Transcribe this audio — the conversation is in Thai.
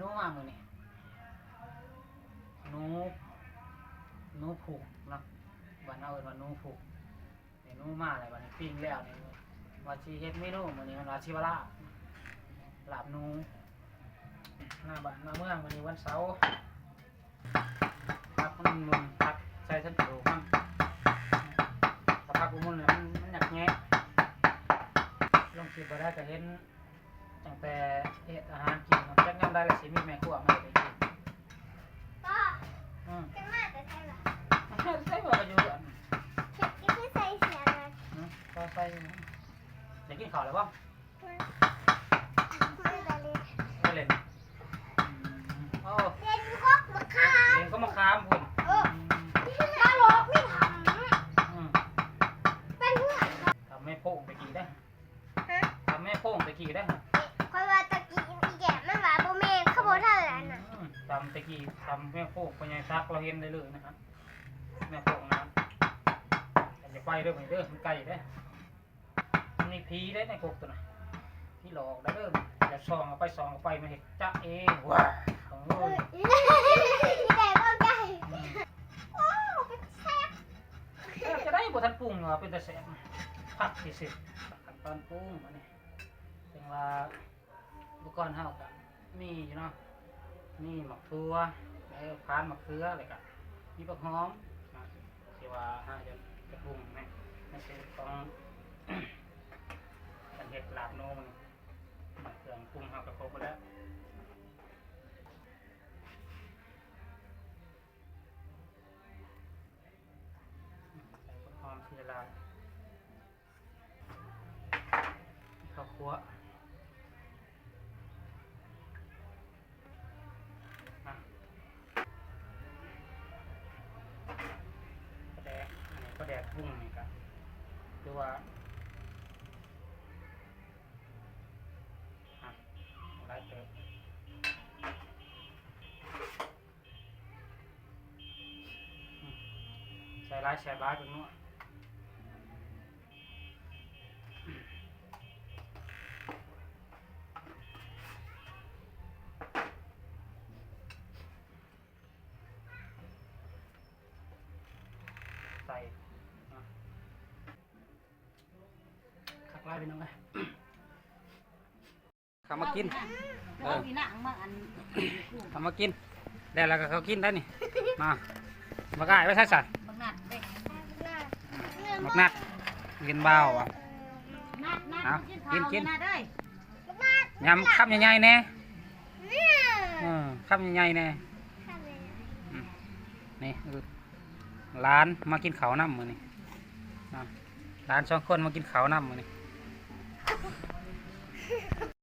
นูมามือนี้นูนูผูกนะบ้านเอาเอิ้นว่าหนูผูกได้หนูมาแล้วบัดนี้ปิ้งแล้วนี่ว่าสิเฮ็ดเมนูมื้อนี้มันว่าสิว่าลาบลาบนูหน้าบ้านหน้าเมืองวันนี้วันเสาร์พักมันมุนพักใส่ชั้นถูกมันถ้าพักมันมุนเนี่ยมันมันอยากแงะลงคลิปบ่ได้ก็เห็น ตั้งแต่เฮ็ดอาหารกินครับจักยามได้ละสิมีแม่ครัวมาให้ได้กินก็อืมจะมาแต่ใช่หรอใส่บ่อยู่อันเข็ดกินที่ใส่เสียนะอืมก็ใส่ได้กินข้าวแล้วบ่ไม่ได้เลยบ่เล่นอืมโอ้เรียนคกมะขามเล่นก็มาค้ามพุ่นเอออืมถ้าหลอกไม่ทอืมำเป็นเพื่อนทำแม่โป้งตะกี้ได้ฮะทำแม่โป้งตะกี้ได้คอ ตะกี้ทำแม่โป้งปัญญาซักเราเห็นได้เลยนะครับแม่โป้งน้ำแต่จะไปเด้อไปเด้อมันไกลเด้อมันมีผีได้ในกกตัวน่ะพี่หลอกได้เด้ออย่าซองเอาไปซองเอาไปมาเห็นจ๊ะเองว้าโอ้เอยออีแก่บ่ใจโอ้เป็นแซ่บเอ้าจะได้บ่ทันปรุงเหรอเป็นแต่แสบผักที่สิขั้นตอนปรุงมาเนี่ยเป็นว่าอุปกรณ์เฮาก็มีอยู่เนาะ มีหมักทั่วแล้วพานหมักเขืออะไรก็มีผักหอมนะที่ว่าเฮาจะจะปรุงนะในสูตรของการเฮ็ดลาบโนมันมักเครื่องปรุงเฮาก็ครบหมดแล้วใส่ผักหอมทีละลาข้าวคั่ว บุ้งนี่ครับหรือว่าอะหลายเติบอืมใส่หลายแสบหลายเป็นนัว ขักไล่ไปน้องไงเขามากิน เอเอออพี่นางมาอันเขามากินแล้วเราก็เขากินได้นี่ มามาก่ายไว้ใช่สัตว์บักนัดเด็กมักนัดกินเบาวอะ นัดนัดเอากินกิข้านวกินนัดเอ้ยยำคำใหญ่ๆแน่เนี่ยเออคำใหญ่ๆแน่ทำเลยนี่เออร้านมากินข้าวน้ำมือนี่นะร้านสองคนมากินข้าวน้ำมือนี่ ハハハハ。